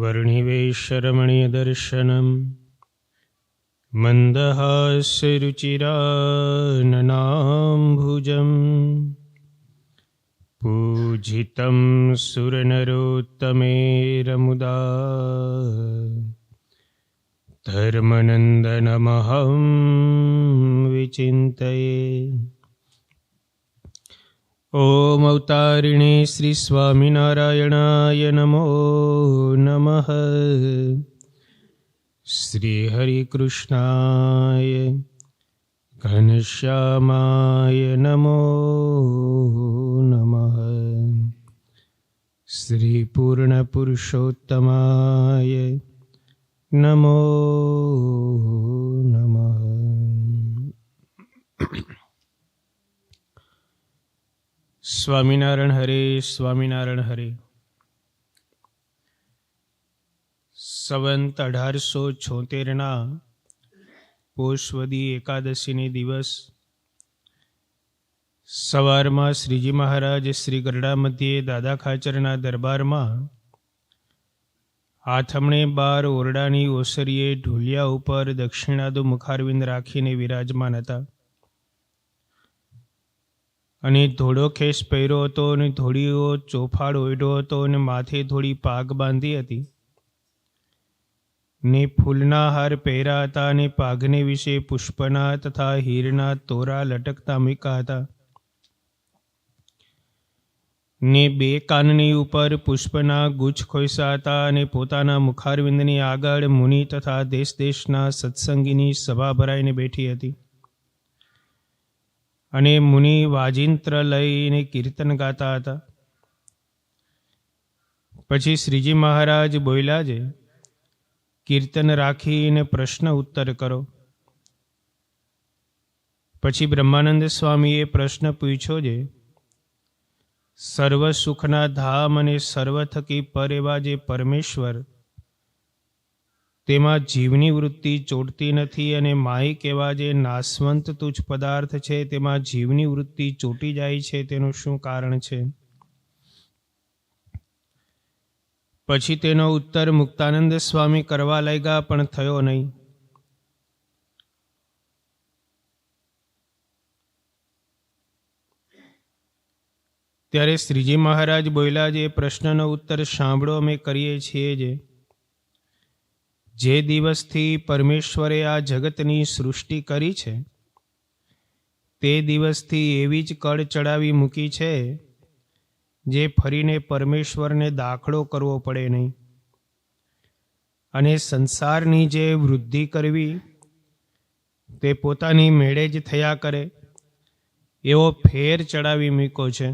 वर्णिवेशरमणीयदर्शनं मन्दहास्यरुचिराननाम्भुजम् पूजितं सुरनरोत्तमेरमुदा धर्मनन्दनमहं विचिन्तये ઓમ અવતારિણી શ્રી સ્વામિનારાયણાય નમો નમઃ શ્રી હરિકૃષ્ણાય ઘનશ્યામાય નમો નમઃ શ્રી પૂર્ણ પુરુષોત્તમાય નમો નમઃ સ્વામિનારાયણ હરે સ્વામિનારાયણ હરે. સંવંત અઢારસો છોતેરના પોષવદી એકાદશીની દિવસ. સવારમાં શ્રીજી મહારાજ શ્રી ગરડા મધ્યે દાદા ખાચરના દરબારમાં આથમણે બાર ઓરડાની ઓસરીએ ઢોલિયા ઉપર દક્ષિણાદુ મુખારવિંદ રાખીને વિરાજમાન હતા. અને ધોળો ખેસ પહેર્યો હતો અને ધોળીઓ ચોફાડ ઓઢ્યો હતો અને માથે થોડી પાગ બાંધી હતી. ને ફૂલના હાર પહેર્યા હતા અને પાઘને વિશે પુષ્પના તથા હીરના તોરા લટકતા મૂક્યા હતા. ને બે કાનની ઉપર પુષ્પના ગુચ્છ ખોઈસા હતા અને પોતાના મુખારવિંદની આગળ મુનિ તથા દેશ દેશના સત્સંગીની સભા ભરાઈને બેઠી હતી. અને મુનિ વાજિંત્ર લઈને કીર્તન ગાતા હતા. પછી શ્રીજી મહારાજ બોલ્યા છે, કીર્તન રાખીને પ્રશ્ન ઉત્તર કરો. પછી બ્રહ્માનંદ સ્વામીએ પ્રશ્ન પૂછ્યો છે, સર્વ સુખના ધામ અને સર્વ થકી પર એવા જે પરમેશ્વર તેમાં જીવની વૃત્તિ ચોટતી નથી અને માય એવા જે નાશવંત તુચ્છ પદાર્થ છે, તેમાં જીવની વૃત્તિ ચોટી જાય છે, તેનું શું કારણ છે? પછી તેનો ઉત્તર મુક્તાનંદ સ્વામી કરવા લાગ્યા, પણ થયો નહીં. ત્યારે શ્રીજી મહારાજ બોલ્યા, જે પ્રશ્નનો ઉત્તર સાંભળો, અમે કરીએ છીએ જે. જે દિવસથી પરમેશ્વરે આ જગતની સૃષ્ટિ કરી છે, તે દિવસથી એવી જ કળ ચડાવી મૂકી છે, જે ફરીને પરમેશ્વરને દાખલો કરવો પડે નહીં. અને સંસારની જે વૃદ્ધિ કરવી, તે પોતાની મેળે જ થયા કરે, એવો ફેર ચડાવી મૂક્યો છે.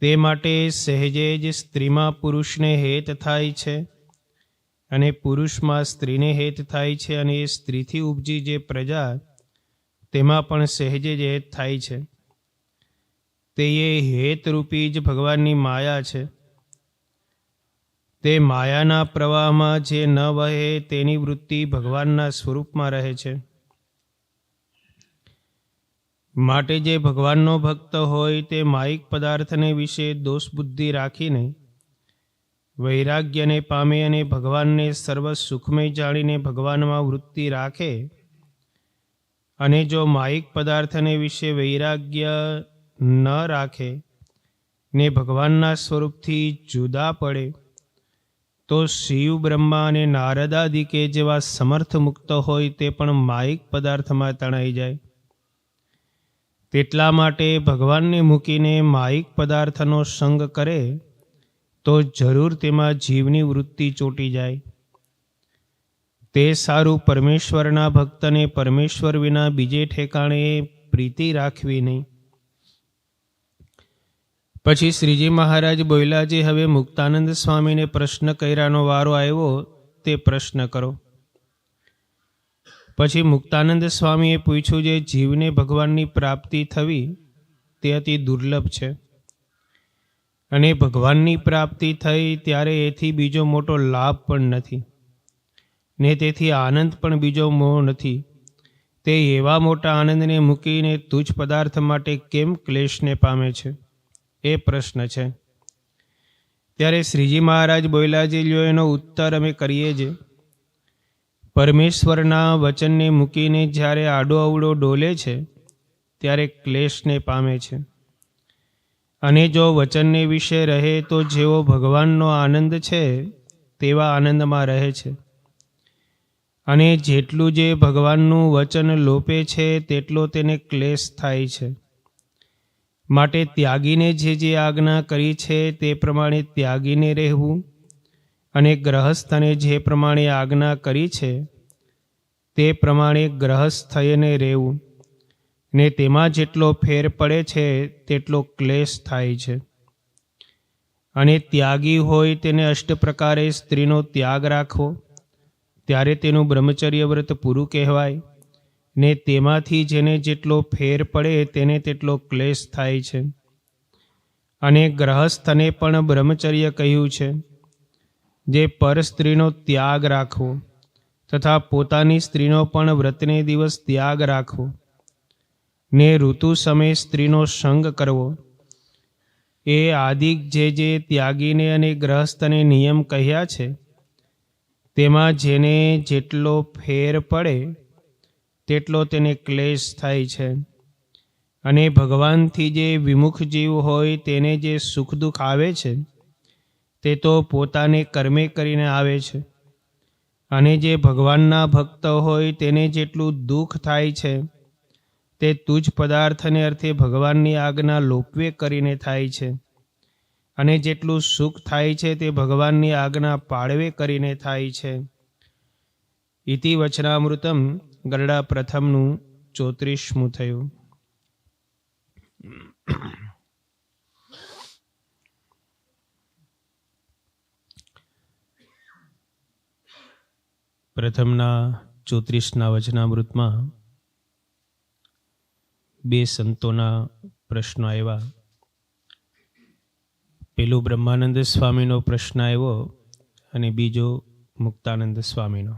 તે માટે સહેજે જ સ્ત્રીમાં પુરુષને હેત થાય છે. અને પુરુષમાં સ્ત્રીને હેત થાય છે અને એ સ્ત્રીથી ઉપજી જે પ્રજા, તેમાં પણ સહેજે જ હેત થાય છે. તે એ હેતરૂપી જ ભગવાનની માયા છે. તે માયાના પ્રવાહમાં જે ન વહે તેની વૃત્તિ ભગવાનના સ્વરૂપમાં રહે છે. માટે જે ભગવાનનો ભક્ત હોય તે માયિક પદાર્થને વિશે દોષ બુદ્ધિ રાખીને વૈરાગ્યને પામે અને ભગવાનને સર્વ સુખમય જાણીને ભગવાનમાં વૃત્તિ રાખે અને જો માયિક પદાર્થને વિશે વૈરાગ્ય ન રાખે ને ભગવાનના સ્વરૂપથી જુદા પડે, તો શિવ, બ્રહ્મા અને નારદાદિકે જેવા સમર્થ મુક્ત હોય તે પણ માયિક પદાર્થમાં તણાઈ જાય. તેટલા માટે ભગવાનને મૂકીને માયિક પદાર્થનો સંગ કરે તો જરૂર તેમાં જીવની વૃત્તિ ચોટી જાય. તે સારું પરમેશ્વરના ભક્તને પરમેશ્વર વિના બીજે ઠેકાણે પ્રીતિ રાખવી નહીં. પછી શ્રીજી મહારાજ બોયલાજી હવે મુક્તાનંદ સ્વામીને પ્રશ્ન કર્યાનો વારો આવ્યો, તે પ્રશ્ન કરો. પછી મુક્તાનંદ સ્વામીએ પૂછ્યું, જે જીવને ભગવાનની પ્રાપ્તિ થવી, તે અતિ દુર્લભ છે. અને ભગવાનની પ્રાપ્તિ થઈ ત્યારે એથી બીજો મોટો લાભ પણ નથી. ને તેથી આનંદ પણ બીજો મોહ નથી. તે એવા મોટા આનંદને મૂકીને તુચ્છ પદાર્થ માટે કેમ ક્લેશને પામે છે? એ પ્રશ્ન છે. ત્યારે શ્રીજી મહારાજ બોયલાજી લ્યો, એનો ઉત્તર અમે કરીએ છીએ પરમેશ્વરના વચનને મૂકીને જ્યારે આડો અવડો ડોલે છે, ત્યારે ક્લેશને પામે છે. અને જો વચનને વિશે રહે તો જેવો ભગવાનનો આનંદ છે, તેવા આનંદમાં રહે છે. અને જેટલું જે ભગવાનનું વચન લોપે છે, તેટલો તેને ક્લેશ થાય છે. માટે ત્યાગીને જે જે આજ્ઞા કરી છે, તે પ્રમાણે ત્યાગીને રહેવું અને ગ્રહસ્થને જે પ્રમાણે આજ્ઞા કરી છે, તે પ્રમાણે ગ્રહસ્થ થઈને રહેવું. ને તેમાં જેટલો ફેર પડે છે, તેટલો ક્લેશ થાય છે. અને ત્યાગી હોય તેને અષ્ટ પ્રકારે સ્ત્રીનો ત્યાગ રાખવો. ત્યારે તેનું બ્રહ્મચર્ય વ્રત પૂરું કહેવાય. ને તેમાંથી જેને જેટલો ફેર પડે તેને તેટલો ક્લેશ થાય છે. અને ગ્રહસ્થને પણ બ્રહ્મચર્ય કહ્યું છે જે પર સ્ત્રીનો ત્યાગ રાખવો તથા પોતાની સ્ત્રીનો પણ વ્રતને દિવસ ત્યાગ રાખવો. ને ઋતુ સમયે સ્ત્રીનો સંગ કરવો. એ આદિક જે જે ત્યાગીને અને ગ્રહસ્થને નિયમ કહ્યા છે, તેમાં જેને જેટલો ફેર પડે, તેટલો તેને ક્લેશ થાય છે. અને ભગવાનથી જે વિમુખ જીવ હોય, તેને જે સુખ દુઃખ આવે છે, તે તો પોતાને કર્મે કરીને આવે છે. અને જે ભગવાનના ભક્ત હોય, તેને જેટલું દુઃખ થાય છે તે તુજ પદાર્થને અર્થે ભગવાનની આજ્ઞા લોપવે કરીને થાય છે. અને જેટલું સુખ થાય છે તે ભગવાનની આજ્ઞા પાળવે કરીને થાય છે. ઇતિ વચનામૃતમ ગરડા પ્રથમનું ચોત્રીસમું થયું. પ્રથમના ચોત્રીસના વચનામૃતમાં બે સંતોના પ્રશ્નો આવ્યા. પેલું બ્રહ્માનંદ સ્વામીનો પ્રશ્ન આવ્યો અને બીજો મુક્તાનંદ સ્વામીનો.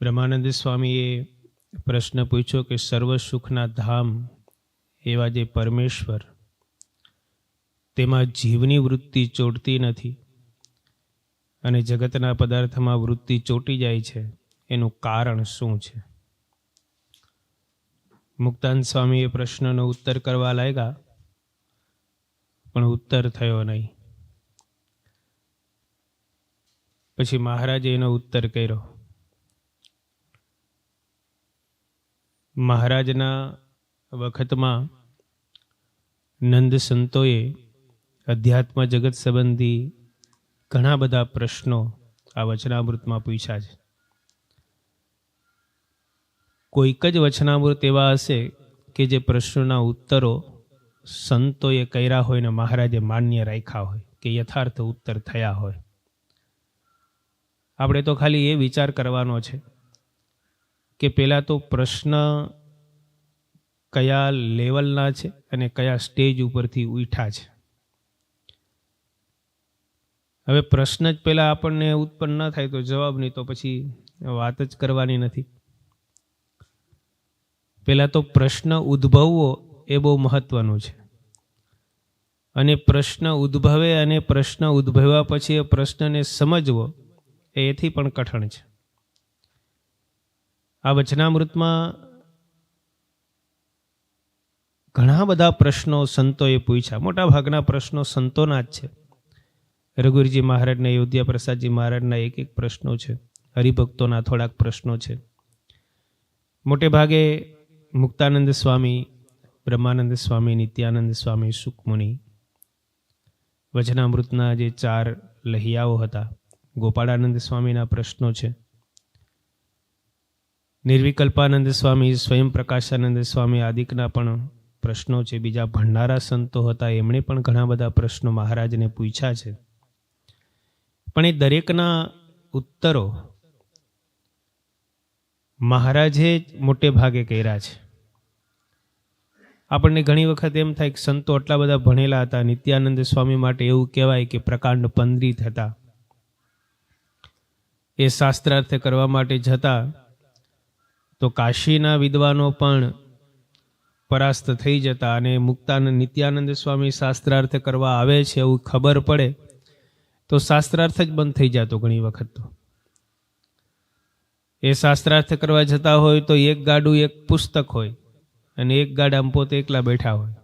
બ્રહ્માનંદ સ્વામીએ પ્રશ્ન પૂછ્યો કે સર્વ સુખના ધામ એવા જે પરમેશ્વર, તેમાં જીવની વૃત્તિ ચોટતી નથી અને જગતના પદાર્થમાં વૃત્તિ ચોટી જાય છે, એનું કારણ શું છે? મુક્તાન સ્વામી એ પ્રશ્નનો ઉત્તર કરવા લાગ્યા, પણ ઉત્તર થયો નહીં. પછી મહારાજે એનો ઉત્તર કર્યો. મહારાજના વખતમાં નંદ સંતોએ અધ્યાત્મ જગત સંબંધી ઘણા બધા પ્રશ્નો આ વચનામૃતમાં પૂછ્યા છે. કોઈક જ વચનામૃત એવા હશે કે જે પ્રશ્નોના ઉત્તરો સંતોએ કર્યા હોય ને મહારાજે માન્ય રાખ્યા હોય, કે યથાર્થ ઉત્તર થયા હોય. આપણે તો ખાલી એ વિચાર કરવાનો છે કે પહેલાં તો પ્રશ્ન કયા લેવલના છે અને કયા સ્ટેજ ઉપરથી ઉઠા છે. હવે પ્રશ્ન જ પહેલાં આપણને ઉત્પન્ન ન થાય તો જવાબની તો પછી વાત જ કરવાની નથી. પહેલાં તો પ્રશ્ન ઉદ્ભવવો એ બહુ મહત્વનું છે. અને પ્રશ્ન ઉદ્ભવે અને પ્રશ્ન ઉદ્ભવ્યા પછી એ પ્રશ્નને સમજવો એથી પણ કઠણ છે. આ વચનામૃતમાં ઘણા બધા પ્રશ્નો સંતોએ પૂછ્યા. મોટા ભાગના પ્રશ્નો સંતોના જ છે. રઘુવીરજી મહારાજના યોધ્યા પ્રસાદજી મહારાજના એક એક પ્રશ્નો છે. હરિભક્તોના થોડાક પ્રશ્નો છે. મોટે ભાગે મુક્તાનંદ સ્વામી, બ્રહ્માનંદ સ્વામી, નિત્યાનંદ સ્વામી, સુખમુનિ વચનામૃતના જે ચાર લહિયાઓ હતા, ગોપાળાનંદ સ્વામીના પ્રશ્નો છે. નિર્વિકલ્પાનંદ સ્વામી સ્વયં પ્રકાશાનંદ સ્વામી આદિકના પણ પ્રશ્નો છે. બીજા ભંડારા સંતો હતા, એમણે પણ ઘણા બધા પ્રશ્નો મહારાજને પૂછ્યા છે. પણ એ દરેકના ઉત્તરો મહારાજે મોટે ભાગે કર્યા છે. આપણને ઘણી વખત એમ થાય કે સંતો આટલા બધા ભણેલા હતા, નિત્યાનંદ સ્વામી માટે એવું કહેવાય કે પ્રકાંડ પંડિત હતા. એ શાસ્ત્રાર્થ કરવા માટે જતા, તો કાશીના વિદ્વાનો પણ પરાસ્ત થઈ જતા અને મુક્તાનંદ નિત્યાનંદ સ્વામી શાસ્ત્રાર્થ કરવા આવે છે એવું ખબર પડે, તો શાસ્ત્રાર્થ જ બંધ થઈ જતો ઘણી વખત તો. એ શાસ્ત્રાર્થ કરવા જતા હોય તો એક ગાડું, એક પુસ્તક હોય. અને એક ગાડામાં પોતે એકલા બેઠા હોય.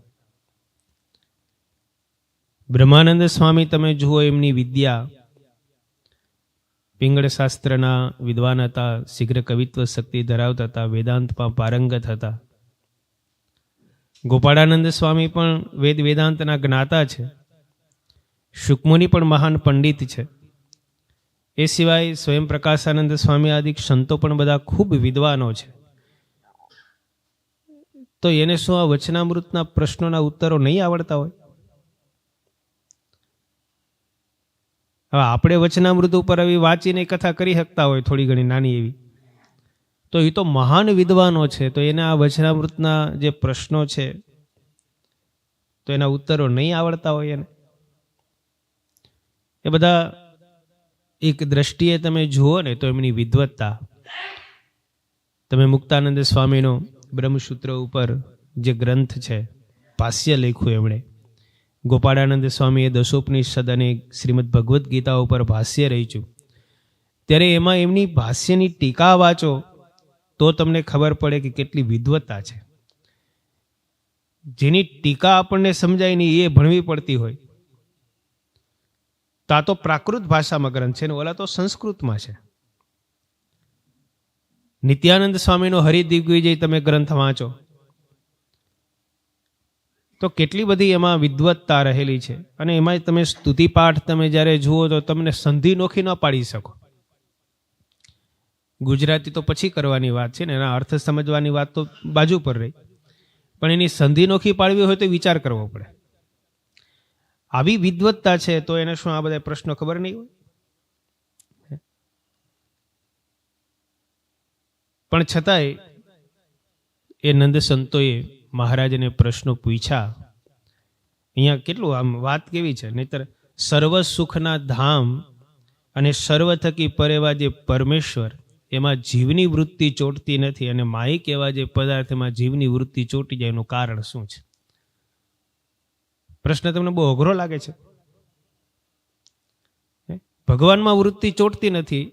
બ્રહ્માનંદ સ્વામી તમે જુઓ એમની વિદ્યા. પિંગળ શાસ્ત્રના વિદ્વાન હતા, શીઘ્ર કવિત્વ શક્તિ ધરાવતા હતા, વેદાંતમાં પારંગત હતા. ગોપાળાનંદ સ્વામી પણ વેદ વેદાંતના જ્ઞાતા છે. શુકમુનિ પણ મહાન પંડિત છે. એ સિવાય સ્વયં પ્રકાશાનંદ સ્વામી આદિ સંતો પણ બધા ખૂબ વિદ્વાનો છે. તો એને શું આ વચનામૃતના પ્રશ્નોના ઉત્તરો નહીં આવડતા હોય? હવે આપણે વચનામૃત ઉપર આવી વાંચીને કથા કરી શકતા હોય થોડી ઘણી નાની એવી. તો એ તો મહાન વિદ્વાનો છે, તો એને આ વચનામૃતના જે પ્રશ્નો છે, તો એના ઉત્તરો નહીં આવડતા હોય એને. એ બધા એક દ્રષ્ટિએ તમે જુઓ ને તો એમની વિદ્વત્તા. તમે મુક્તાનંદ સ્વામીનો બ્રહ્મસૂત્ર ઉપર જે ગ્રંથ છે, ભાષ્ય લખ્યું એમણે. ગોપાળાનંદ સ્વામીએ દશોપનિષદ અને શ્રીમદ ભગવદ્ ગીતા ઉપર ભાષ્ય રચ્યું. ત્યારે એમાં એમની ભાષ્યની ટીકા વાંચો તો તમને ખબર પડે કે કેટલી વિદ્વત્તા છે. જેની ટીકા આપણને સમજાય નહીં, એ ભણવી પડતી હોય. તો આ તો પ્રાકૃત ભાષામાં ગ્રંથ છે ને ઓલા તો સંસ્કૃતમાં છે. નિત્યાનંદ સ્વામીનો હરિદિગ્વિજય તમે ગ્રંથ વાંચો, તો કેટલી બધી એમાં વિદ્વત્તા રહેલી છે. અને એમાં તમે સ્તુતિ પાઠ તમે જ્યારે જુઓ તો તમને સંધિ નોખી ન પાડી શકો. ગુજરાતી તો પછી કરવાની વાત છે ને, એના અર્થ સમજવાની વાત તો બાજુ પર રહી. પણ એની સંધિ નોખી પાડવી હોય તો વિચાર કરવો પડે. આવી વિદ્વત્તા છે તો એને શું આ બધા પ્રશ્નો ખબર નહીં હોય? પણ છતાંય એ નંદ સંતોએ મહારાજને પ્રશ્નો પૂછ્યા. અહીંયા કેટલું? આમ વાત કેવી છે? નહીતર સર્વ સુખના ધામ અને સર્વ થકી પરેવા જે પરમેશ્વર, એમાં જીવની વૃત્તિ ચોટતી નથી અને માહિક એવા જે પદાર્થમાં જીવની વૃત્તિ ચોટી જાય એનું કારણ શું છે? પ્રશ્ન તમને બહુ અઘરો લાગે છે. ભગવાનમાં વૃત્તિ ચોટતી નથી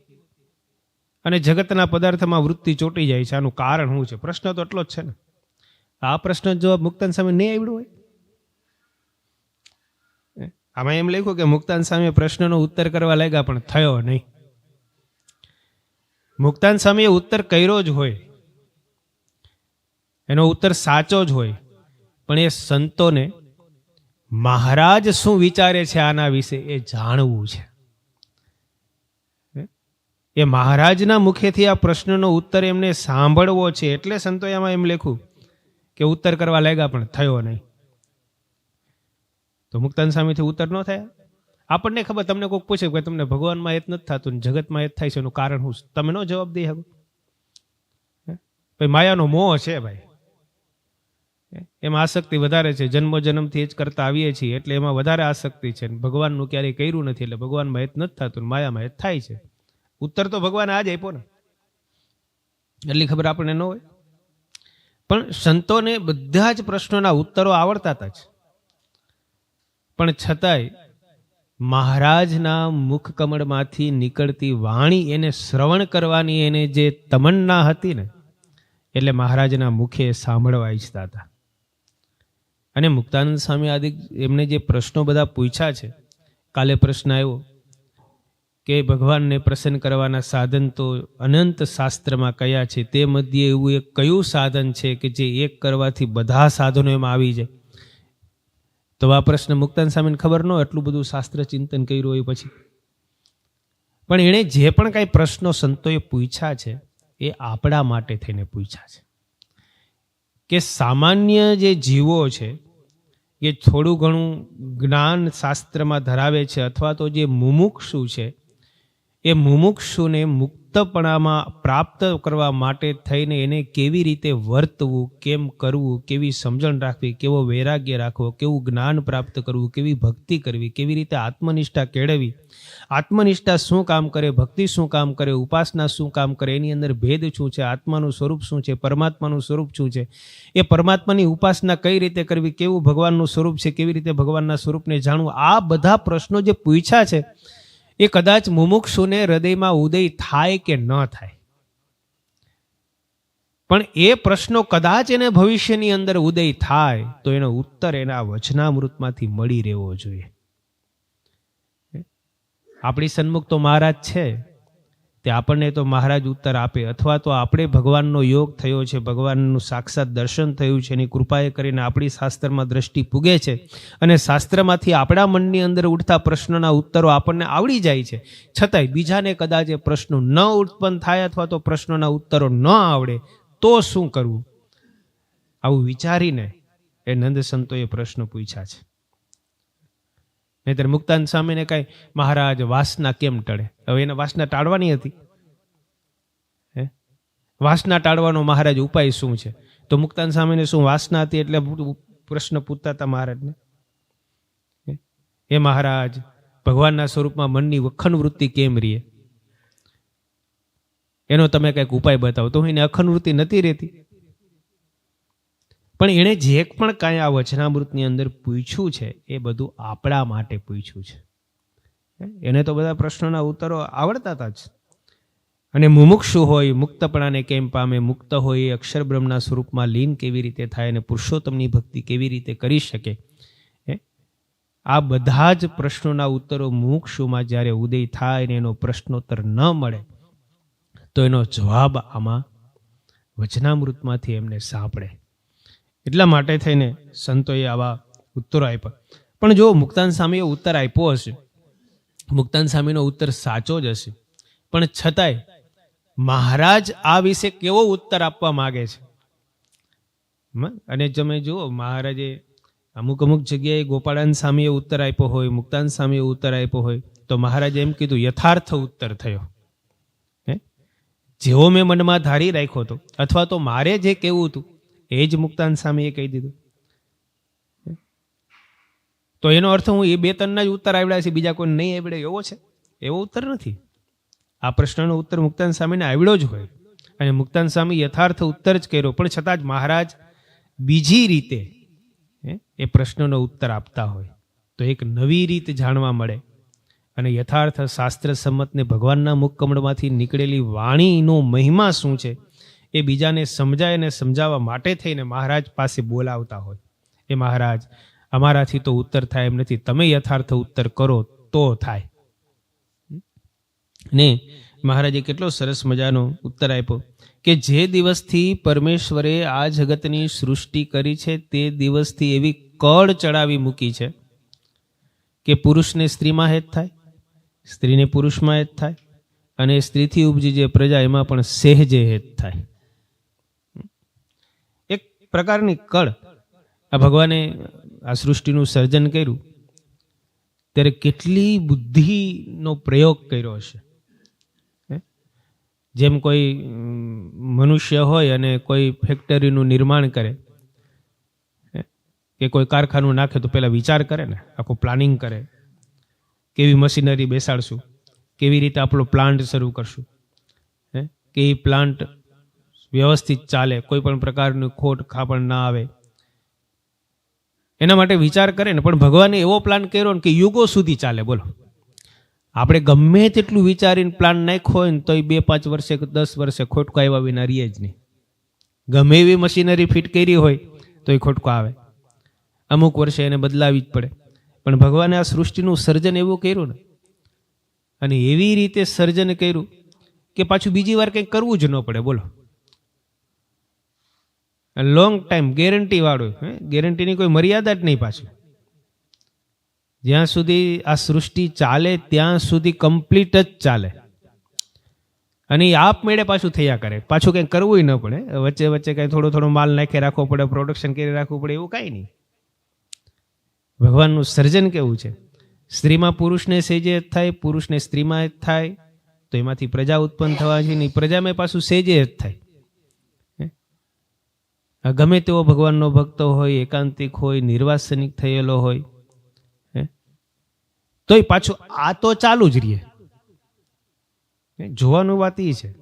અને જગતના પદાર્થમાં વૃત્તિ ચોટી જાય છે. આનું કારણ શું છે? પ્રશ્ન તો એટલો જ છે ને. આ પ્રશ્ન જવાબ મુક્તાન સામે નહીં આવડ્યો હોય? આમાં એમ લખ્યું કે મુક્તાન સામે પ્રશ્નનો ઉત્તર કરવા લાગ્યા, પણ થયો નહીં. મુક્તાન સામે ઉત્તર કર્યો જ હોય. એનો ઉત્તર સાચો જ હોય. પણ એ સંતોને મહારાજ શું વિચારે છે આના વિશે એ જાણવું છે. એ મહારાજના મુખેથી આ પ્રશ્નનો ઉત્તર એમને સાંભળવો છે. એટલે સંતોએ આમાં એમ લખ્યું કે ઉત્તર કરવા લાગ્યા પણ થયો નહીં. તો મુક્તાન સ્વામીથી ઉત્તર ન થયા? આપણને ખબર, તમને કોઈક પૂછે કે તમને ભગવાનમાં એ જ નથી થતું જગતમાં એ જ થાય છે, એનું કારણ શું? તમે ન જવાબ દઈ શકો. ભાઈ, માયાનો મોહ છે ભાઈ. એમાં આસક્તિ વધારે છે. જન્મ જન્મથી જ કરતા આવીએ છીએ, એટલે એમાં વધારે આસક્તિ છે. ભગવાનનું ક્યારેય કર્યું નથી, એટલે ભગવાનમાં એ જ નથી થતું માયામાં એ જ થાય છે. ઉત્તર તો ભગવાન આ જ આપ્યો ને. એટલી ખબર આપણને ન હોય. પણ સંતોને બધા જ પ્રશ્નોના ઉત્તરો આવડતા હતા જ. પણ છતાંય મહારાજના મુખ કમળમાંથી નીકળતી વાણી એને શ્રવણ કરવાની એને જે તમન્ના હતી ને, એટલે મહારાજના મુખે સાંભળવા ઈચ્છતા હતા અને મુક્તાનંદ સ્વામી આદિ એમને જે પ્રશ્નો બધા પૂછ્યા છે, કાલે પ્રશ્ન આવ્યો કે ભગવાનને પ્રસન્ન કરવાના સાધન તો અનંત શાસ્ત્રમાં કયા છે, તે મધ્યે એવું એક કયું સાધન છે કે જે એક કરવાથી બધા સાધનો એમાં આવી જાય? તો આ પ્રશ્ન મુક્તાન સામેને ખબર ન એટલું બધું શાસ્ત્ર ચિંતન કર્યું હોય પછી. પણ એણે જે પણ કાંઈ પ્રશ્નો સંતોએ પૂછ્યા છે, એ આપણા માટે થઈને પૂછ્યા છે. કે સામાન્ય જે જીવો છે, એ થોડું ઘણું જ્ઞાન શાસ્ત્રમાં ધરાવે છે, અથવા તો જે મુમુક્ષુ છે એ મુમુક્ષુને મુક્તપણામાં પ્રાપ્ત કરવા માટે થઈને એને કેવી રીતે વર્તવું, કેમ કરવું, કેવી સમજણ રાખવી, કેવો વૈરાગ્ય રાખવો, કેવું જ્ઞાન પ્રાપ્ત કરવું, કેવી ભક્તિ કરવી, કેવી રીતે આત્મનિષ્ઠા કેળવવી, આત્મનિષ્ઠા શું કામ કરે, ભક્તિ શું કામ કરે, ઉપાસના શું કામ કરે, એની અંદર ભેદ શું છે, આત્માનું સ્વરૂપ શું છે, પરમાત્માનું સ્વરૂપ શું છે, એ પરમાત્માની ઉપાસના કઈ રીતે કરવી, કેવું ભગવાનનું સ્વરૂપ છે, કેવી રીતે ભગવાનના સ્વરૂપને જાણવું, આ બધા પ્રશ્નો જે પૂછ્યા છે એ કદાચ મુમુક્ષુને હૃદયમાં ઉદય થાય કે ન થાય. પણ એ પ્રશ્નો કદાચ એને ભવિષ્યની અંદર ઉદય થાય તો એનો ઉત્તર એના વચનામૃતમાંથી મળી રહેવો જોઈએ. આપણી સન્મુખ તો મહારાજ છે. તે આપણને તો મહારાજ ઉત્તર આપે અથવા તો આપણે ભગવાનનો યોગ થયો છે, ભગવાનનું સાક્ષાત દર્શન થયું છે, એની કૃપાએ કરીને આપણી શાસ્ત્રમાં દ્રષ્ટિ પૂગે છે અને શાસ્ત્રમાંથી આપણા મનની અંદર ઉઠતા પ્રશ્નોના ઉત્તરો આપણને આવડી જાય છે. છતાંય બીજાને કદાચ એ પ્રશ્નો ન ઉત્પન્ન થાય અથવા તો પ્રશ્નોના ઉત્તરો ન આવડે, તો શું કરવું? આવું વિચારીને એ નંદ સંતોએ પ્રશ્ન પૂછ્યા છે. નહીતર મુક્તાન સ્વામીને કાંઈ મહારાજ વાસના કેમ ટળે? હવે એને વાસના ટાળવાની હતી. હે? વાસના ટાળવાનો મહારાજ ઉપાય શું છે? તો મુક્તાન સ્વામીને શું વાસના હતી એટલે પ્રશ્ન પૂછતા હતા મહારાજને? હે? મહારાજ, ભગવાનના સ્વરૂપમાં મનની વખન વૃત્તિ કેમ રહીએ એનો તમે કંઈક ઉપાય બતાવો. તો એને અખન વૃત્તિ નથી રહેતી. પણ એણે જે પણ કાંઈ આ વચનામૃતની અંદર પૂછ્યું છે, એ બધું આપણા માટે પૂછ્યું છે. એને તો બધા પ્રશ્નોના ઉત્તરો આવડતા હતા જ. અને મુમુક્ષુ હોય, મુક્તપણાને કેમ પામે, મુક્ત હોય અક્ષર બ્રહ્મના સ્વરૂપમાં લીન કેવી રીતે થાય અને પુરુષોત્તમની ભક્તિ કેવી રીતે કરી શકે? આ બધા જ પ્રશ્નોના ઉત્તરો મુમુક્ષુમાં જ્યારે ઉદય થાય ને એનો પ્રશ્નોત્તર ન મળે, તો એનો જવાબ આમાં વચનામૃતમાંથી એમને સાંપડે. એટલા માટે થઈને સંતોએ આવા ઉત્તરો આપ્યા. પણ જો મુક્તાન સ્વામીએ ઉત્તર આપ્યો હશે, મુક્તાન સ્વામીનો ઉત્તર સાચો જ હશે. પણ છતાંય મહારાજ આ વિશે કેવો ઉત્તર આપવા માગે છે? અને તમે જુઓ, મહારાજે અમુક અમુક જગ્યાએ ગોપાળાન સ્વામીએ ઉત્તર આપ્યો હોય, મુક્તાન સ્વામીએ ઉત્તર આપ્યો હોય, તો મહારાજે એમ કીધું, યથાર્થ ઉત્તર થયો. હે? જેવો મેં મનમાં ધારી રાખ્યો હતો, અથવા તો મારે જે કહેવું હતું એ જ મુક્તાન સ્વામીએ કહી દીધું. તો એનો અર્થ હું એ બે તનના જ ઉત્તર આવડ્યા છે, બીજા કોઈ નહીં આવડે એવો છે? એવો ઉત્તર નથી. આ પ્રશ્નનો ઉત્તર મુક્તાન સ્વામીને આવડ્યો જ હોય. અને મુક્તાન સ્વામી યથાર્થ ઉત્તર જ કર્યો. પણ છતાં જ મહારાજ બીજી રીતે એ પ્રશ્નનો ઉત્તર આપતા હોય. તો એક નવી રીત જાણવા મળે. અને યથાર્થ શાસ્ત્ર સંમતને ભગવાનના મુખકમળમાંથી નીકળેલી વાણીનો મહિમા શું છે? એ બીજાને સમજાય અને સમજાવવા માટે થઈને મહારાજ પાસે બોલાવતા હોય. એ મહારાજ, અમારાથી તો ઉત્તર થાય એમ નથી. તમે યથાર્થ ઉત્તર કરો તો થાય. ને મહારાજે કેટલો સરસ મજાનો ઉત્તર આપ્યો કે જે દિવસથી પરમેશ્વરે આ જગતની સૃષ્ટિ કરી છે તે દિવસથી એવી કળ ચડાવી મૂકી છે કે પુરુષને સ્ત્રીમાં હેત થાય, સ્ત્રીને પુરુષમાં હેત થાય અને સ્ત્રીથી ઉપજી જે પ્રજા એમાં પણ સહેજે હેત થાય. પ્રકારની કળ આ ભગવાને આ સૃષ્ટિનું સર્જન કર્યું, ત્યારે કેટલી બુદ્ધિનો પ્રયોગ કર્યો હશે? જેમ કોઈ મનુષ્ય હોય અને કોઈ ફેક્ટરીનું નિર્માણ કરે? કે કોઈ કારખાનું નાખે તો પહેલાં વિચાર કરે ને, આખું પ્લાનિંગ કરે, કેવી મશીનરી બેસાડશું, કેવી રીતે આપણો પ્લાન્ટ શરૂ કરશું, હે કે એ પ્લાન્ટ વ્યવસ્થિત ચાલે, કોઈ પણ પ્રકારનું ખોટ ખાપણ ના આવે. એના માટે વિચાર કરે ને, પણ ભગવાને એવો પ્લાન કર્યો ને કે યુગો સુધી ચાલે, બોલો. આપણે ગમે તેટલું વિચારીને પ્લાન નાખ્યો હોય ને, તોય બે પાંચ વર્ષે કે દસ વર્ષે ખોટકો આવ્યા વિના રહીએ જ નહીં. ગમે એવી મશીનરી ફિટ કરી હોય, તોય ખોટકો આવે. અમુક વર્ષે એને બદલાવી જ પડે. પણ ભગવાને આ સૃષ્ટિનું સર્જન એવું કર્યું ને, અને એવી રીતે સર્જન કર્યું કે પાછું બીજી વાર કંઈક કરવું જ ન પડે, બોલો. લોંગ ટાઈમ ગેરંટી વાળું, હે? ગેરંટીની કોઈ મર્યાદા જ નહીં પાછી. જ્યાં સુધી આ સૃષ્ટિ ચાલે, ત્યાં સુધી કમ્પ્લીટ જ ચાલે. અને એ આપમેળે પાછું થયા કરે. પાછું કંઈ કરવું ન પડે. વચ્ચે વચ્ચે કંઈ થોડો થોડો માલ નાખી રાખવો પડે પ્રોડક્શન કરી રાખવું પડે, એવું કાંઈ નહીં. ભગવાનનું સર્જન કેવું છે? સ્ત્રીમાં પુરુષને સેજે જ થાય, પુરુષને સ્ત્રીમાં જ થાય, તો એમાંથી પ્રજા ઉત્પન્ન થવા છે ને પ્રજામાં પાછું સેજે જ થાય. ગમે તેવો ભગવાનનો ભક્ત હોય, એકાંતિક હોય, નિર્વાસનિક થયેલો હોય? તોય પાછું આ તો ચાલુ જ રહીએ જોવાનું વાત એ છે.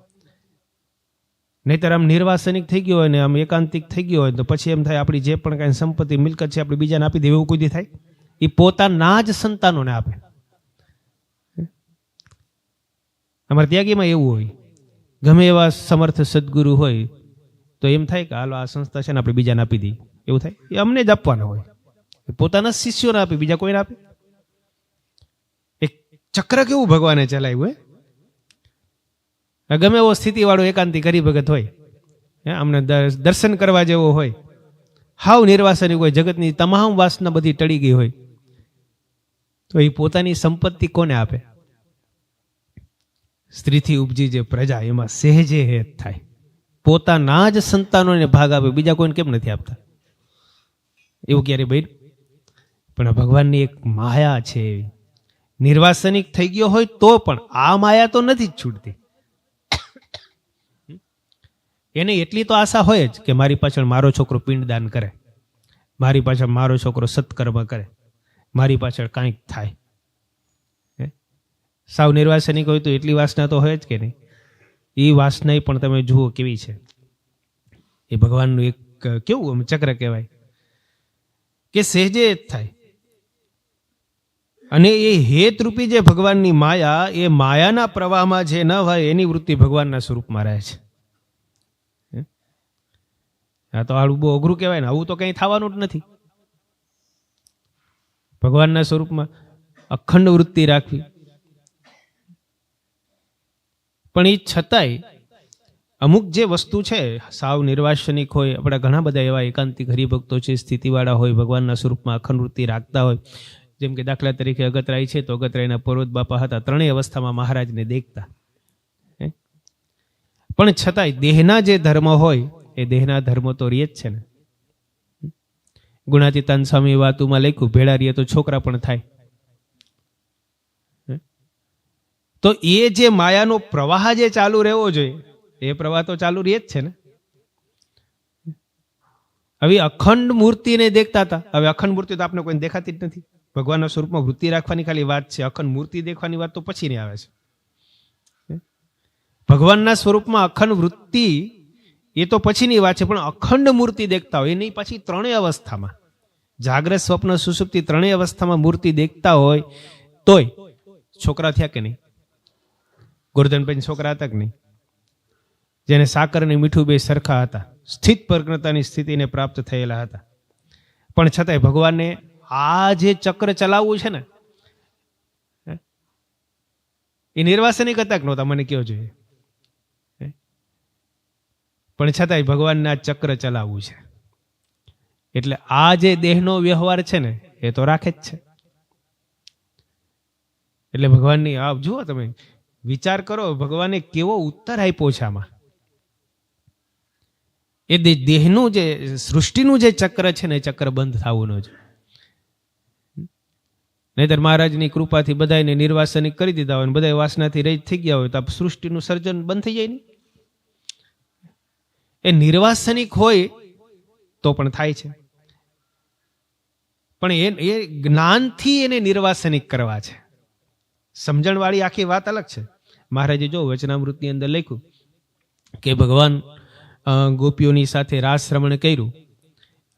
નહીતર આમ નિર્વાસનિક થઈ ગયો હોય ને આમ એકાંતિક થઈ ગયો હોય તો પછી એમ થાય આપણી જે પણ કાંઈ સંપત્તિ, મિલકત છે, આપણે બીજાને આપી દેવી એવું કોઈ થાય? એ પોતાના જ સંતાનોને આપે. અમારે ત્યાગીમાં એવું હોય. ગમે એવા સમર્થ સદગુરુ હોય તો એમ થાય કે, હાલો, આ સંસ્થા છે ને આપણે બીજાને આપી દઈએ. એવું થાય? એ અમને જ આપવાના હોય. પોતાના શિષ્યોને આપે, બીજા કોઈને આપે? એક ચક્ર કેવું ભગવાને ચલાવ્યું, હે? ગમે એવો સ્થિતિવાળો એકાંતિ કરી ભગત હોય, હે? અમને દર- દર્શન કરવા જેવો હોય. હાવ નિર્વાસની હોય જગતની તમામ વાસના બધી ટળી ગઈ હોય. તો એ પોતાની સંપત્તિ કોને આપે? સ્ત્રીથી ઉપજી જે પ્રજા, એમાં સહેજે હેત થાય. પોતાના જ સંતાનોને ભાગ આપે બીજા કોઈને કેમ નથી આપતા? એવું ક્યારે ભાઈ પણ ભગવાનની એક માયા છે. એવી નિર્વાસનિક થઈ ગયો હોય તો પણ આ માયા તો નથી જ છૂટતી. એને એટલી તો આશા હોય જ કે મારી પાછળ મારો છોકરો પિંડદાન કરે. મારી પાછળ મારો છોકરો સત્કર્મ કરે. મારી પાછળ કાંઈક થાય? સાવ નિર્વાસનિક હોય તો એટલી વાસના તો હોય જ કે નહીં? એ વાસના પણ તમે જુઓ કેવી છે. એ ભગવાનનું એક, કેવું ચક્ર કહેવાય. કે સહેજે થાય. અને એ હેતરૂપી જે ભગવાનની માયા, એ માયાના પ્રવાહમાં જે ન હોય, એની વૃત્તિ ભગવાનના સ્વરૂપમાં રહે છે? આ તો આડું બહુ અઘરું કહેવાય ને, આવું તો કંઈ થવાનું જ નથી. ભગવાનના સ્વરૂપમાં અખંડ વૃત્તિ રાખવી. પણ એ છતાંય અમુક જે વસ્તુ છે, સાવ નિર્વાસનિક હોય, આપણા ઘણા બધા એવા એકાંતિક હરિભક્તો છે, સ્થિતિવાળા હોય, ભગવાનના સ્વરૂપમાં અખંડવૃત્તિ રાખતા હોય, જેમ કે દાખલા તરીકે અગતરાય છે, તો અગતરાયના પર્વત બાપા હતા, ત્રણેય અવસ્થામાં મહારાજને દેખતા? પણ છતાંય દેહના જે ધર્મ હોય, એ દેહના ધર્મ તો રીએ જ છે ને. ગુણાતીતાન સ્વામી વાતુમાં લખ્યું, ભેળા રીએ તો છોકરા પણ થાય હે? તો એ જે માયાનો પ્રવાહ જે ચાલુ રહેવો જોઈએ, એ પ્રવાહ તો ચાલુ રહે જ છે ને. હવે અખંડ મૂર્તિને દેખતા હતા. હવે અખંડ મૂર્તિ તો આપણે કોઈ દેખાતી જ નથી. ભગવાનના સ્વરૂપમાં વૃત્તિ રાખવાની ખાલી વાત છે. અખંડ મૂર્તિ દેખવાની વાત તો પછી નહીં આવે છે. ભગવાનના સ્વરૂપમાં અખંડ વૃત્તિ, એ તો પછીની વાત છે, પણ અખંડ મૂર્તિ દેખતા હોય એની પછી ત્રણેય અવસ્થામાં. જાગ્રત સ્વપ્ન સુસુપ્તિ ત્રણેય અવસ્થામાં મૂર્તિ દેખતા હોય, તોય. છોકરા થયા કે નહીં? ગોરધનભાઈ છોકરા હતા કે નહીં? જેને સાકર અને મીઠું બે સરખા હતા. સ્થિત પ્રજ્ઞતાની સ્થિતિને પ્રાપ્ત થયેલા હતા. પણ છતાંય ભગવાનને આ જે ચક્ર ચલાવવું છે ને એ નિર્વાસનિક હતા કે નહોતા? મને કયો જોઈએ. પણ છતાંય ભગવાનને આ ચક્ર ચલાવવું છે. એટલે આ જે દેહનો વ્યવહાર છે ને, એ તો રાખે જ છે. એટલે ભગવાનની આ જુઓ તમે વિચાર કરો, ભગવાને કેવો ઉત્તર આપ્યો છે આમાં? એ દેહનું જે, સૃષ્ટિનું જે ચક્ર છે ને ચક્ર બંધ થવાનું ન જોઈએ. નહીતર મહારાજની કૃપાથી બધાને નિર્વાસનિક કરી દીધા હોય બધા વાસનાથી રહિત થઈ ગયા હોય, તો સૃષ્ટિનું સર્જન બંધ થઈ જાય નહીં એ નિર્વાસનિક હોય તો પણ થાય છે. પણ એ એ જ્ઞાનથી એને નિર્વાસનિક કરવા છે. સમજણવાળી આખી વાત અલગ છે. મહારાજે જો વચનામૃતની અંદર લખ્યું કે ભગવાન ગોપીઓની સાથે રાસ શ્રવણ કર્યું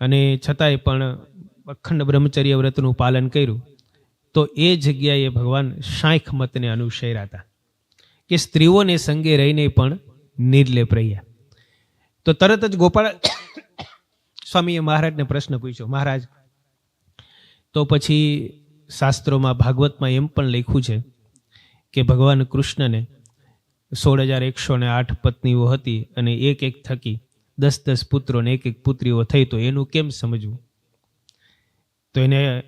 અને છતાંય પણ અખંડ બ્રહ્મચર્ય વ્રતનું પાલન કર્યું, તો એ જગ્યાએ ભગવાન શાંખ મતને અનુસર્યા હતા કે સ્ત્રીઓને સંગે રહીને પણ નિર્લેપ રહ્યા. તો તરત જ ગોપાળ સ્વામીએ મહારાજને પ્રશ્ન પૂછ્યો, મહારાજ, તો પછી શાસ્ત્રોમાં ભાગવતમાં એમ પણ લખ્યું છે કે ભગવાન કૃષ્ણને સોળ હજાર એકસો ને આઠ પત્નીઓ હતી અને એક એક થકી દસ દસ પુત્રો ને એક એક પુત્રીઓ થઈ, તો એનું કેમ સમજવું? તો એને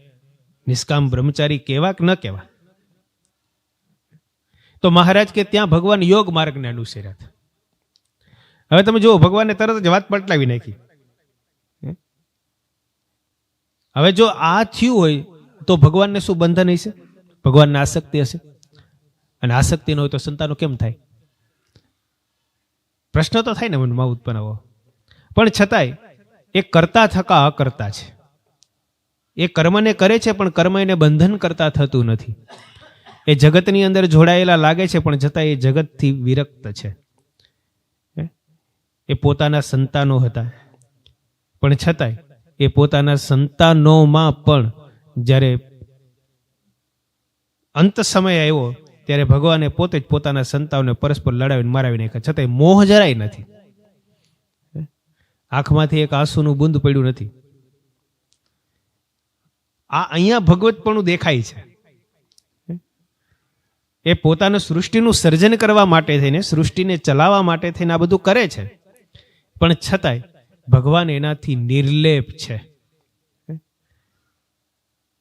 નિષ્કામ બ્રહ્મચારી કેવા કે ન કહેવા તો મહારાજ કે ત્યાં ભગવાન યોગ માર્ગને અનુસર્યા હતા. હવે તમે જુઓ, ભગવાનને તરત જ વાત પલટાવી નાખી. હવે જો આ થયું હોય, તો ભગવાનને શું બંધન હશે? ભગવાનને આસક્તિ હશે? અને આસક્તિ ન હોય તો સંતાનો કેમ થાય? પ્રશ્ન તો થાય ને મનમાં ઉત્પન્ન આવો. પણ છતાંય, એ કરતા થકા અકર્તા છે. એ કર્મને કરે છે, પણ કર્મ એને બંધન કરતા થતું નથી. એ જગતની અંદર જોડાયેલા લાગે છે, પણ છતાં એ જગતથી વિરક્ત છે? એ પોતાના સંતાનો હતા. પણ છતાંય, એ પોતાના સંતાનોમાં પણ જ્યારે અંત સમય આવ્યો ત્યારે ભગવાને પોતે જ પોતાના સંતાઓને પરસ્પર લડાવીને મારાવી નાખ્યા છતાંય મોહ જરાય નથી. આંખમાંથી એક આંસુનું બુંદ પડ્યું નથી. આ અહીંયા ભગવતપણું દેખાય છે. એ પોતાનું સૃષ્ટિનું સર્જન કરવા માટે થઈને, સૃષ્ટિને ચલાવવા માટે થઈને આ બધું કરે છે. પણ છતાંય ભગવાન એનાથી નિર્લેપ છે.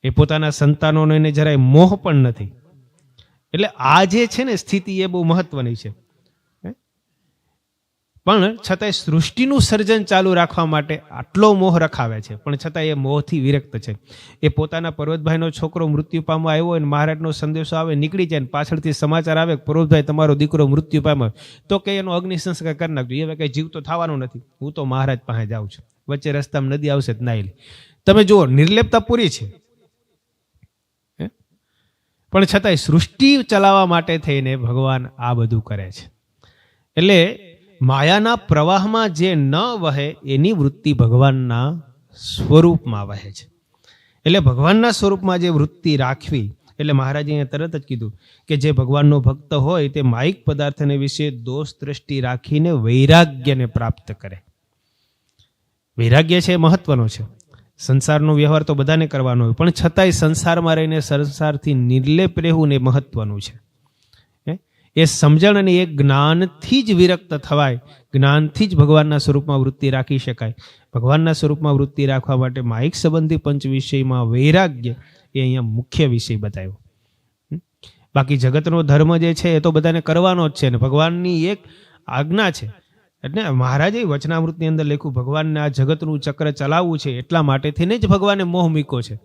એ પોતાના સંતાનોને જરાય મોહ પણ નથી. એટલે આ જે છે ને સ્થિતિ એ બહુ મહત્વની છે? પણ છતાંય સૃષ્ટિનું સર્જન ચાલુ રાખવા માટે આટલો મોહ રખાવે છે. પણ છતાં એ મોહથી વિરક્ત છે. એ પોતાના પર્વતભાઈનો છોકરો મૃત્યુ પામવા આવ્યો અને મહારાજનો સંદેશો આવે, નીકળી જાય ને પાછળથી સમાચાર આવે પર્વતભાઈ તમારો દીકરો મૃત્યુ પામ્યો તો કે એનો અગ્નિ સંસ્કાર કરી નાખજો. હવે કંઈ જીવ તો થવાનું નથી. હું તો મહારાજ પાસે જાઉં છું. વચ્ચે રસ્તામાં નદી આવશે જ નાઈ તમે જુઓ નિર્લેપતા પૂરી છે? પણ છતાંય સૃષ્ટિ ચલાવવા માટે થઈને ભગવાન આ બધું કરે છે. એટલે માયાના પ્રવાહમાં જે ન વહે એની વૃત્તિ ભગવાનના સ્વરૂપમાં વહે છે. એટલે ભગવાનના સ્વરૂપમાં જે વૃત્તિ રાખવી, એટલે મહારાજે તરત જ કીધું કે જે ભગવાનનો ભક્ત હોય તે માયિક પદાર્થને વિશે દોષ દ્રષ્ટિ રાખીને વૈરાગ્યને પ્રાપ્ત કરે. વૈરાગ્ય છે મહત્વનો છે. સંસારનો વ્યવહાર તો બધાને કરવાનો હોય, પણ છતાંય સંસારમાં રહીને સંસારથી નિર્લેપ રહેવું એ મહત્વનું છે? એ સમજણ અને એ જ્ઞાનથી જ વિરક્ત થવાય. જ્ઞાનથી જ ભગવાનના સ્વરૂપમાં વૃત્તિ રાખી શકાય. ભગવાનના સ્વરૂપમાં વૃત્તિ રાખવા માટે માહિક સંબંધી પંચ વિષયમાં વૈરાગ્ય એ અહીંયા મુખ્ય વિષય બતાવ્યો. બાકી જગતનો ધર્મ જે છે એ તો બધાને કરવાનો જ છે ને. ભગવાનની એક આજ્ઞા છે. એટલે મહારાજે વચનામૃતની અંદર લખ્યું, ભગવાનને આ જગતનું ચક્ર ચલાવવું છે એટલા માટે થઈને જ ભગવાને મોહ મૂક્યો છે?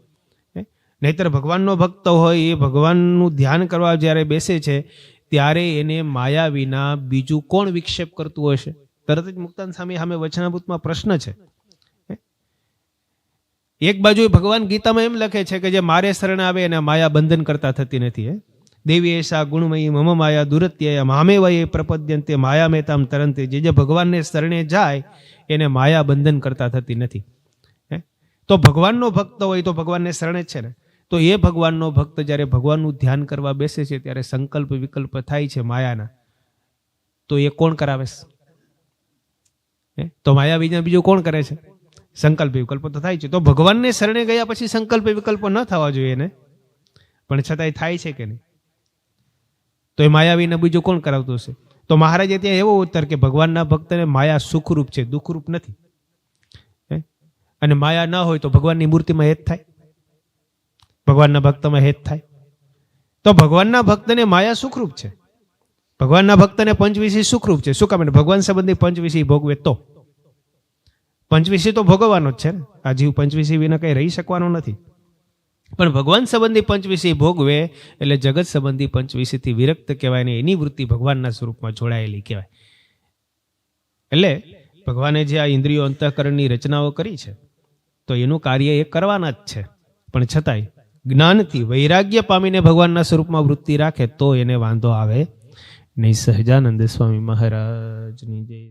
નહીતર ભગવાનનો ભક્ત હોય, એ ભગવાનનું ધ્યાન કરવા જ્યારે બેસે છે, ત્યારે એને માયા વિના બીજું કોણ વિક્ષેપ કરતું હશે તરત જ મુક્તાન સ્વામી સામે વચનામૃતમાં પ્રશ્ન છે? એક બાજુ ભગવાન ગીતામાં એમ લખે છે કે જે મારે શરણ આવે એને માયા બંધન કરતા થતી નથી, હે દેવી એષા ગુણમયી મમ માયા દુરત્યય મામે વયે પ્રપદ્યંતે માયા મેતામ તરંતે જે જે ભગવાનને શરણે જાય એને માયા બંધન કરતા થતી નથી. તો ભગવાનનો ભક્ત હોય તો ભગવાનને શરણે છે ને? તો એ ભગવાનનો ભક્ત જ્યારે ભગવાનનું ધ્યાન કરવા બેસે છે ત્યારે સંકલ્પ વિકલ્પ થાય છે માયાના. તો એ કોણ કરાવે? તો માયા બીજા બીજું કોણ કરે છે? સંકલ્પ વિકલ્પ તો થાય છે. તો ભગવાનને શરણે ગયા પછી સંકલ્પ વિકલ્પ ન થવા જોઈએ ને? પણ છતાંય થાય છે કે નહીં? તો એ માયાવીને બીજું કોણ કરાવતું હશે? તો મહારાજે ત્યાં એવો ઉત્તર કે ભગવાનના ભક્તને માયા સુખરૂપ છે, દુઃખરૂપ નથી? અને માયા ન હોય તો ભગવાનની મૂર્તિમાં હેત થાય? ભગવાનના ભક્તમાં હેત થાય? તો ભગવાનના ભક્તને માયા સુખરૂપ છે. ભગવાનના ભક્તને પંચવીસી સુખરૂપ છે. શું કામ? ભગવાન સંબંધી પંચવીસી ભોગવે તો. પંચવીસી તો ભોગવવાનો જ છે ને. આ જીવ પંચવીસી વિના કંઈ રહી શકવાનો નથી. પણ ભગવાન સંબંધી પંચવિષય ભોગવે એટલે જગત સંબંધી પંચવિષયથી વિરક્ત કહેવાય ને એની વૃત્તિ ભગવાનના સ્વરૂપમાં જોડાયેલી કહેવાય. એટલે ભગવાને જે આ ઇન્દ્રિયો અંતઃકરણની રચનાઓ કરી છે, તો એનું કાર્ય એ કરવાના જ છે. પણ છતાંય જ્ઞાનથી વૈરાગ્ય પામીને ભગવાનના સ્વરૂપમાં વૃત્તિ રાખે તો એને વાંધો આવે નહીં. સહજાનંદ સ્વામી મહારાજની જય.